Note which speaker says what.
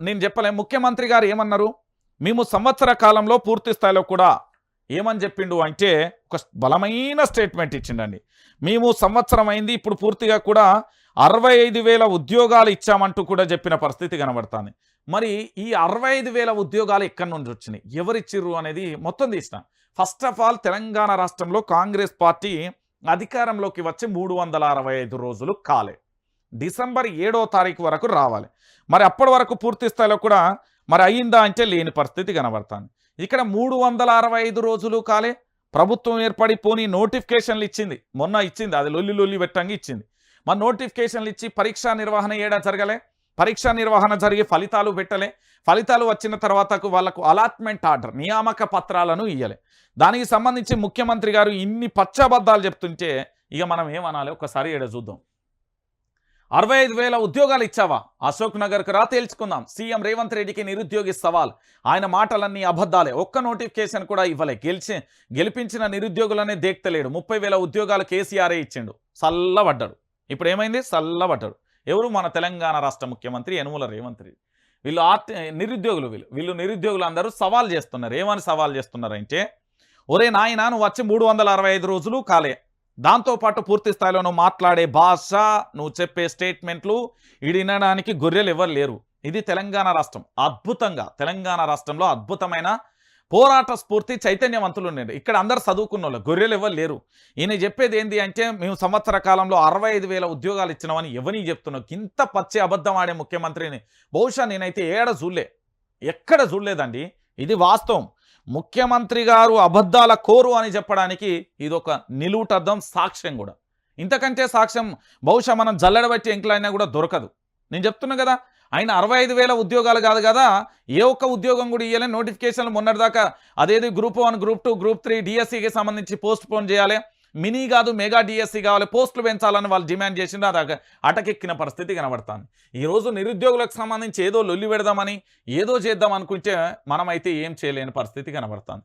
Speaker 1: నేను చెప్పలే. ముఖ్యమంత్రి గారు ఏమన్నారు? మేము సంవత్సర కాలంలో పూర్తి స్థాయిలో కూడా ఏమని చెప్పిండు అంటే ఒక బలమైన స్టేట్మెంట్ ఇచ్చిండండి. మేము సంవత్సరం అయింది ఇప్పుడు పూర్తిగా కూడా అరవై ఐదు వేల ఉద్యోగాలు ఇచ్చామంటూ కూడా చెప్పిన పరిస్థితి కనబడుతుంది. మరి ఈ అరవై ఐదు వేల ఉద్యోగాలు ఎక్కడి నుంచి వచ్చినాయి? ఎవరిచ్చిర్రు అనేది మొత్తం తీసిన. ఫస్ట్ ఆఫ్ ఆల్ తెలంగాణ రాష్ట్రంలో కాంగ్రెస్ పార్టీ అధికారంలోకి వచ్చి మూడు వందల అరవై ఐదు రోజులు కాలే. డిసెంబర్ ఏడో తారీఖు వరకు రావాలి. మరి అప్పటి వరకు పూర్తి స్థాయిలో కూడా మరి అయిందా అంటే లేని పరిస్థితి కనబడుతుంది. ఇక్కడ మూడు వందల అరవై ఐదు రోజులు కాలే ప్రభుత్వం ఏర్పడి పోనీ నోటిఫికేషన్లు ఇచ్చింది. మొన్న ఇచ్చింది అది లొల్లి లొల్లి పెట్టంగా ఇచ్చింది. మరి నోటిఫికేషన్లు ఇచ్చి పరీక్షా నిర్వహణ ఏడా జరగలే? పరీక్షా నిర్వహణ జరిగి ఫలితాలు పెట్టలే. ఫలితాలు వచ్చిన తర్వాతకు వాళ్ళకు అలాట్మెంట్ ఆర్డర్ నియామక పత్రాలను ఇయ్యలే. దానికి సంబంధించి ముఖ్యమంత్రి గారు ఇన్ని పచ్చబద్ధాలు చెప్తుంటే ఇక మనం ఏమనాలి? ఒకసారి ఏడ చూద్దాం. అరవై ఐదు వేల ఉద్యోగాలు ఇచ్చావా? అశోక్ నగర్కు రా తేల్చుకుందాం. సీఎం రేవంత్ రెడ్డికి నిరుద్యోగి సవాల్. ఆయన మాటలన్నీ అబద్ధాలే. ఒక్క నోటిఫికేషన్ కూడా ఇవ్వలే. గెలిచి గెలిపించిన నిరుద్యోగులనే దేక్తలేడు. ముప్పై వేల ఉద్యోగాలు కేసీఆరే ఇచ్చిండు. చల్లబడ్డాడు. ఇప్పుడు ఏమైంది? చల్లబడ్డాడు. ఎవరు? మన తెలంగాణ రాష్ట్ర ముఖ్యమంత్రి యనుమల రేవంత్ రెడ్డి. వీళ్ళు ఆర్టి నిరుద్యోగులు వీళ్ళు. వీళ్ళు నిరుద్యోగులు అందరూ సవాల్ చేస్తున్నారు. ఏమని సవాల్ చేస్తున్నారంటే ఒరే నాయన నువ్వు వచ్చి మూడు వందల అరవై ఐదు రోజులు కాలే. దాంతోపాటు పూర్తి స్థాయిలో నువ్వు మాట్లాడే భాష నువ్వు చెప్పే స్టేట్మెంట్లు ఇది వినడానికి గొర్రెలు ఎవరు లేరు. ఇది తెలంగాణ రాష్ట్రం. అద్భుతంగా తెలంగాణ రాష్ట్రంలో అద్భుతమైన పోరాట స్ఫూర్తి చైతన్యవంతులు ఉన్నారు. ఇక్కడ అందరు చదువుకున్న వాళ్ళు గొర్రెలు ఎవరు లేరు. ఈయన చెప్పేది ఏంటి అంటే మేము సంవత్సర కాలంలో అరవై ఐదు వేల ఉద్యోగాలు ఇచ్చినామని ఎవరిని చెప్తున్నావు? ఇంత పచ్చి అబద్ధం ఆడే ముఖ్యమంత్రిని. బహుశా నేనైతే ఏడ చూడలే. ఎక్కడ చూడలేదండి. ఇది వాస్తవం. ముఖ్యమంత్రి గారు అబద్ధాల కోరు అని చెప్పడానికి ఇదొక నిలువుటర్థం నిలువుటద్దం సాక్ష్యం కూడా. ఇంతకంటే సాక్ష్యం బహుశా మనం జల్లడబట్టి ఎంకలైనా కూడా దొరకదు. నేను చెప్తున్నా కదా ఆయన అరవై ఐదు వేల ఉద్యోగాలు కాదు కదా ఏ ఒక్క ఉద్యోగం కూడా ఇవ్వలే నోటిఫికేషన్లు మొన్నటిదాకా అదేది group one group two group three డిఎస్సికి సంబంధించి పోస్ట్ పోన్ చేయాలి. మినీ కాదు మెగా డిఎస్సి కావాలి పోస్టులు పెంచాలని వాళ్ళు డిమాండ్ చేసిండ్రు. అది అటకెక్కిన పరిస్థితి కనబడుతుంది. ఈరోజు నిరుద్యోగులకు సంబంధించి ఏదో లొల్లి పెడదామని ఏదో చేద్దాం అనుకుంటే మనమైతే ఏం చేయలేని పరిస్థితి కనబడుతుంది.